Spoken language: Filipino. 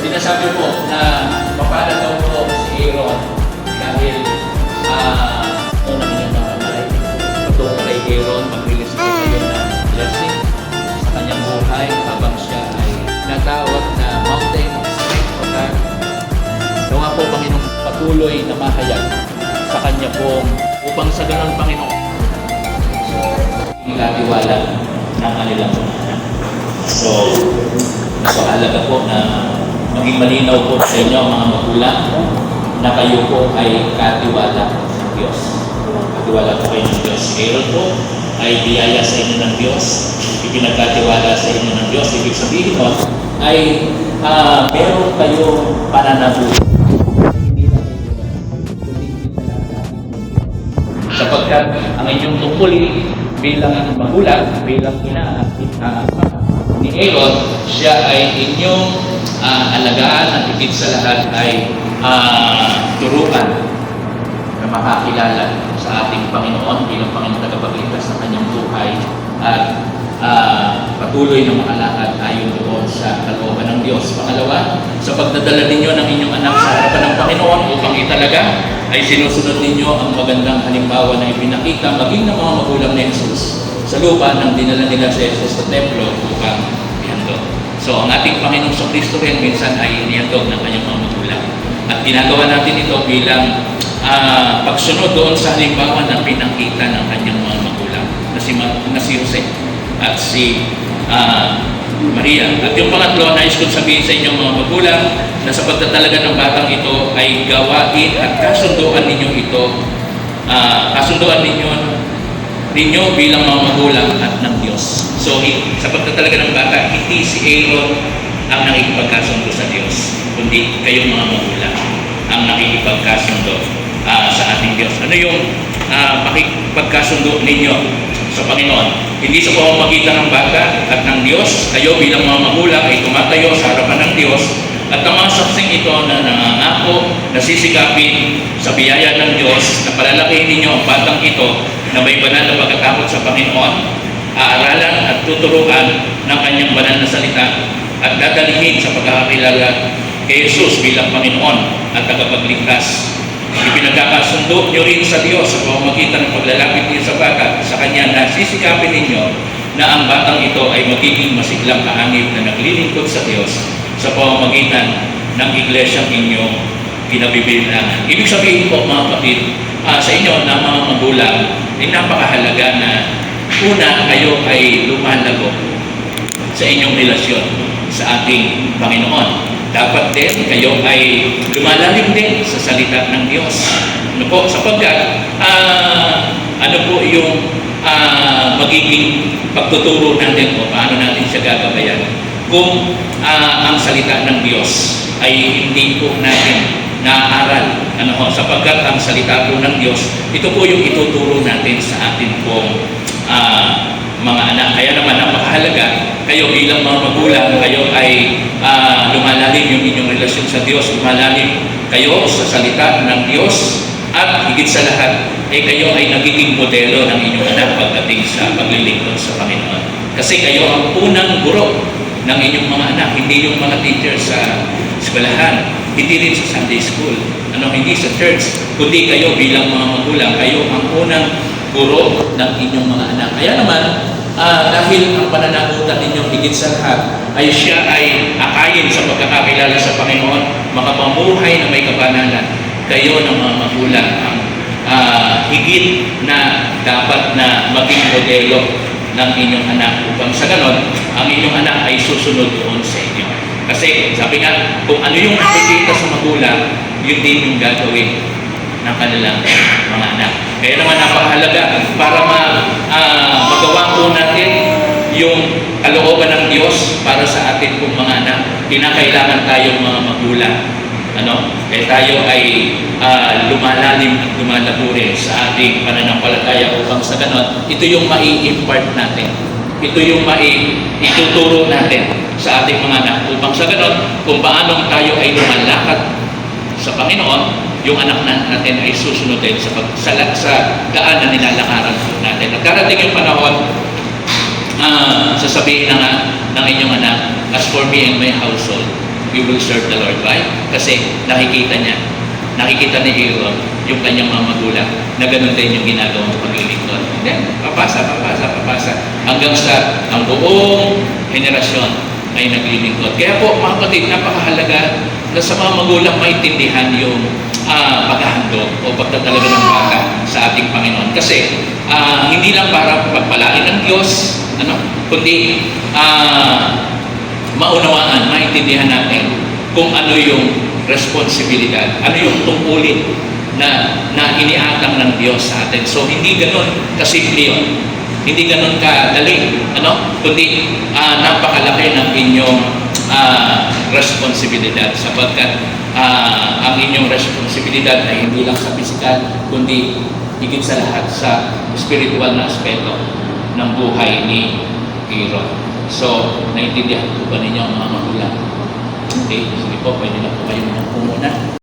sinasabi po na papala daw po si Aaron dahil ah uh, una niya mga malay patungo kay Aaron mag-release po kayo ng blessing sa kanyang buhay habang siya ay natawag na mountain of God. Nawa po Panginoon patuloy na mahayag sa kanya pong upang sa ganun Panginoon ikatiwala ng kanilang mga. So, po na maging malinaw po sa inyo mga magulang na kayo po ay katiwala ng Diyos. Katiwala po kayo ng Diyos. Meron po ay biyaya sa inyo ng Diyos. Ipinagkatiwala sa inyo ng Diyos. Ibig sabihin mo ay ah, meron kayong pananabuhay. Sapagkat ang inyong tungkulin bilang magulang, bilang ina at ina ni Aaron, siya ay inyong ah, alagaan at higit sa lahat ay ah, turuan na makakilala sa ating Panginoon bilang Panginoon tagapagligtas ng kanyang buhay at ah, patuloy na makalakad ayon doon sa kalooban ng Diyos. Pangalawa, sa pagdadala ninyo ng inyong anak sa harapan ng Panginoon upang italaga ay sinusunod ninyo ang magandang halimbawa na ipinakita maging ng mga magulang ni Jesus sa lupa nang dinala nila si Jesus sa templo upang ihandog. So ang ating Panginoong Kristo rin minsan ay inihandog ng kanyang mga magulang. At ginagawa natin ito bilang ah, pagsunod doon sa halimbawa na pinakita ng kanyang mga magulang na si, na si Jose at si ah, Maria. At yung pangatlo, nais kong sabihin sa inyong mga magulang na sa pagtatalaga ng batang ito ay gawain at kasunduan ninyo ito, ah, kasunduan ninyo ninyo bilang mga magulang at ng Diyos. So, sa pagtatalaga ng bata, hindi si Aaron ang nakikipagkasundo sa Diyos, kundi kayong mga magulang ang nakikipagkasundo ah, sa ating Diyos. Ano yung uh, makikipagkasundo ninyo sa Panginoon? Hindi sa pamamagitan ng bata at ng Diyos, kayo bilang mga magulang ay tumatayo sa harapan ng Diyos at ang mga saksing ito na nangangako, nasisikapin sa biyaya ng Diyos na palalakihin ninyo ang batang ito na may banal na pagkatakot sa Panginoon, aaralan at tuturuan ng kanyang banal na salita at dadalhin sa pagkakakilala kay Jesus bilang Panginoon at tagapagligtas. Ipinagkakasundo nyo rin sa Diyos sa pamamagitan ng paglalapit niyo sa bata sa Kanya na sisikapin ninyo na ang batang ito ay magiging masiglang kaanib na naglilingkod sa Diyos sa pamamagitan ng iglesyang inyong pinabibilangan. Ibig sabihin po mga kapatid, ah, sa inyo na mga magulang, ay napakahalaga na una kayo ay lumalago sa inyong relasyon sa ating Panginoon. Dapat din kayo ay lumalalim din sa salita ng Diyos. Ano po? Sapagkat ah, ano po yung ah, magiging pagtuturo natin o paano natin siya gagabayan kung ah, ang salita ng Diyos ay hindi po natin naaaral. Ano ho? Sapagkat ang salita po ng Diyos, ito po yung ituturo natin sa atin pong ah, mga anak. Kaya naman napakahalaga, kayo bilang mga magulang, kayo ay ah, lumalalim yung inyong relasyon sa Diyos, lumalalim kayo sa salita ng Diyos, at higit sa lahat, ay kayo ay nagiging modelo ng inyong anak pagdating sa paglilingkod sa Panginoon. Kasi kayo ang unang guro ng inyong mga anak, hindi yung mga teacher sa eskwelahan, hindi rin sa Sunday school, ano, hindi sa church, kundi kayo bilang mga magulang, kayo ang unang guro ng inyong mga anak. Kaya naman, ah, dahil ang pananagutan ninyong higit sa lahat ay siya ay akayin sa pagkakakilala sa Panginoon, makapamuhay na may kabanalan, kayo ng mga magulang ang ah, higit na dapat na maging modelo ng inyong anak upang sa ganon, ang inyong anak ay susunod doon sa inyo. Kasi sabi nga, kung ano yung nakikita sa magulang, yun din yung gagawin ng kanilang. Kaya naman napakahalaga para ma, ah, magawa po natin yung kalooban ng Diyos para sa atin pong mga anak. Kinakailangan tayong mga magulang. Ano? Eh tayo ay ah, lumalalim at lumalabo rin sa ating pananampalataya upang sa ganon, ito yung mai-impart natin. Ito yung mai ituturo natin sa ating mga anak upang sa ganon, kung paano tayo ay lumalakad sa Panginoon, yung anak na- natin ay susunod din sa, pag, sa, sa daan na nilalakaran natin. At darating yung panahon, ah, sasabihin na nga ng inyong anak, as for me and my household, we will serve the Lord, right? Kasi nakikita niya, nakikita ni Aaron yung kanyang mga magulang na ganun din yung ginagawang paglilingkod. Then, papasa, papasa, papasa. Hanggang sa ang buong henerasyon ay naglilingkod. Kaya po, mga kapatid, napakahalaga na sa mga magulang maintindihan yung ah, paghahandog o pagtatalaga ng bata sa ating Panginoon. Kasi ah, hindi lang para pagpalain ng Diyos, ano, kundi ah, maunawaan, maintindihan natin kung ano yung responsibilidad, ano yung tungkulin na, na iniatang ng Diyos sa atin. So, hindi ganun kasimple yun. Hindi ganun kadali, ano? Kundi ah, napakalaki ng inyong ah, responsibilidad sapagkat ah, ang inyong responsibilidad ay hindi lang sa pisikal, kundi higit sa lahat sa spiritual na aspeto ng buhay ni Aaron. So, naintindihan po ba ninyo ang mga magulang? Okay, sige po, pwede na po kayo muna